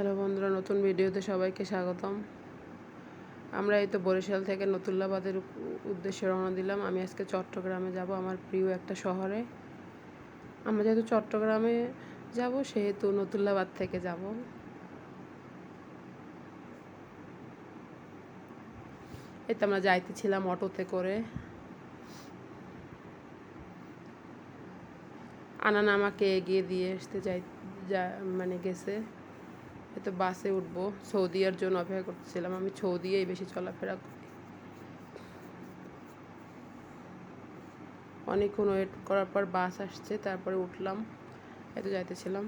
Hello বন্ধুরা, নতুন ভিডিওতে সবাইকে স্বাগতম। আমরা এই তো বরিশাল থেকে নতুল্লাবাদের উদ্দেশ্যে রওনা দিলাম। আমি আজকে চট্টগ্রামে যাব, আমার প্রিয় একটা শহরে। আমরা যেহেতু চট্টগ্রামে যাব, সেহেতু নতুল্লাবাদ থেকে যাব। এই তো আমরা যাইতেছিলাম অটোতে করে। আনান আমাকে এগিয়ে দিয়ে আসতে যাই মানে গেছে। হয়তো বাসে উঠবো। সৌদিয়ার জন্য অপেক্ষা করতেছিলাম। আমি সৌদিয়েই বেশি চলাফেরা করি। অনেকক্ষণ ওয়েট করার পর বাস আসছে, তারপরে উঠলাম। এত যাইতেছিলাম।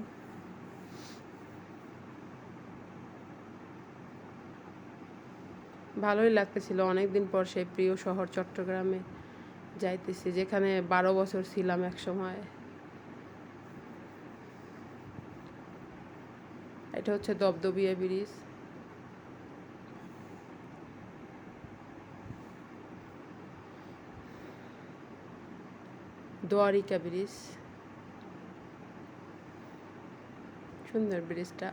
ভালোই লাগতেছিল। অনেকদিন পর সেই প্রিয় শহর চট্টগ্রামে যাইতেছি, যেখানে বারো বছর ছিলাম এক সময় এটা হচ্ছে দবদবিয়া ব্রিজ। দোয়ারিকা ব্রিজ। সুন্দর ব্রিজটা।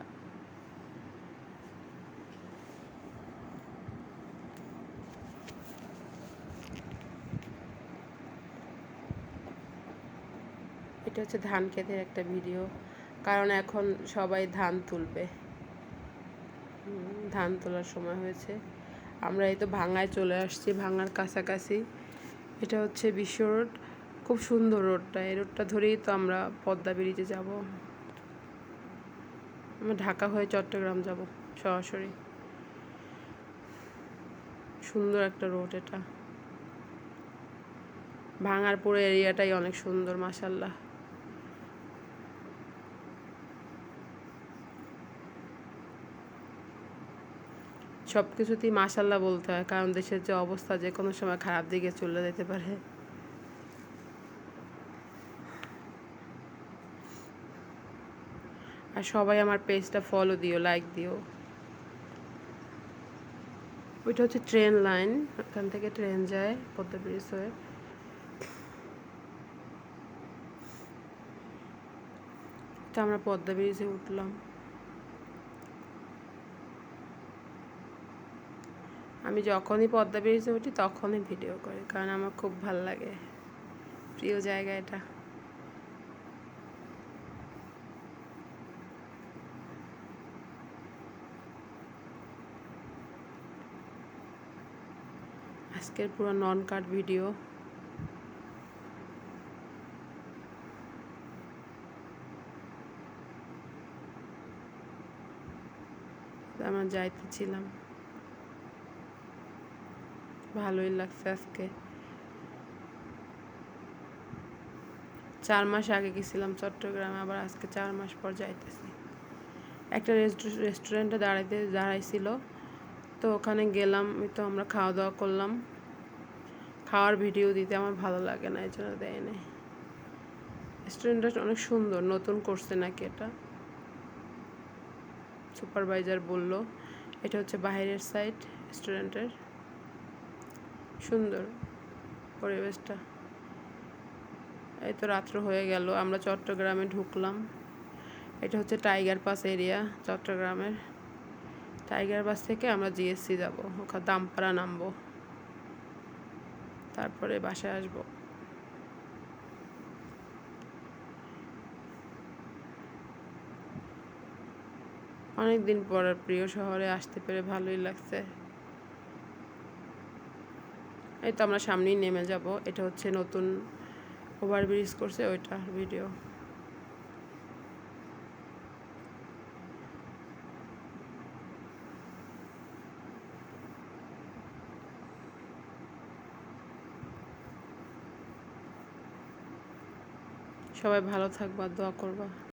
এটা হচ্ছে ধান ক্ষেতের একটা ভিডিও। কারণ এখন সবাই ধান তুলবে। ধান তোলার সময় হয়েছে। আমরা এই তো ভাঙায় চলে আসছি ভাঙার কাছাকাছি। এটা হচ্ছে বিশ্ব রোড। খুব সুন্দর রোডটা। এই রোডটা ধরেই তো আমরা পদ্মা ব্রিজে যাব। আমরা ঢাকা হয়ে চট্টগ্রাম যাব সরাসরি। সুন্দর একটা রোড এটা। ভাঙার পুরো এরিয়াটাই অনেক সুন্দর মাসাল্লাহ সব কিছুতেই মাসাল্লাহ বলতে হয়, কারণ দেশের যে অবস্থা যে কোনো সময় খারাপ দিকে চলে যেতে পারে। আর সবাই আমার পেজটা ফলো দিও লাইক দিও। ওইটা হচ্ছে ট্রেন লাইন ওখান থেকে ট্রেন যায় পদ্মা ব্রিজ হয়ে আমরা পদ্মা ব্রিজে উঠলাম। আমি যখনই পদ্মা ব্রিজে উঠি, তখনই ভিডিও করি, কারণ আমার খুব ভালো লাগে। প্রিয় জায়গা এটা। আজকের পুরো নন কাট ভিডিও আমরা যাইতেছিলাম ভালোই লাগছে আজকে। চার মাস আগে গেছিলাম চট্টগ্রামে, আবার আজকে চার মাস পর যাইতেছি। একটা রেস্টুরেন্টে দাঁড়াইতে দাঁড়াইছিল। তো ওখানে গেলাম তো আমরা খাওয়া দাওয়া করলাম। খাওয়ার ভিডিও দিতে আমার ভালো লাগে না, এই জন্য দেয় নাই। রেস্টুরেন্টটা অনেক সুন্দর, নতুন করছে নাকি এটা? সুপারভাইজার বলল, এটা হচ্ছে বাইরের সাইড রেস্টুরেন্টের সুন্দর পরিবেশটা। এই তো রাত্র হয়ে গেল, আমরা চট্টগ্রামে ঢুকলাম। এটা হচ্ছে টাইগার পাস এরিয়া চট্টগ্রামের। টাইগার বাস থেকে আমরা জিএসসি যাব, ওখানে দামপাড়া নামবো। তারপরে বাসায় আসব। অনেক দিন পর প্রিয় শহরে আসতে পেরে ভালোই লাগছে। এই তো আমরা সামনেই নেমে যাব। এটা হচ্ছে নতুন ওভারব্রিজ করছে ওইটা ভিডিও সবাই ভালো থাকবা, দোয়া করবা।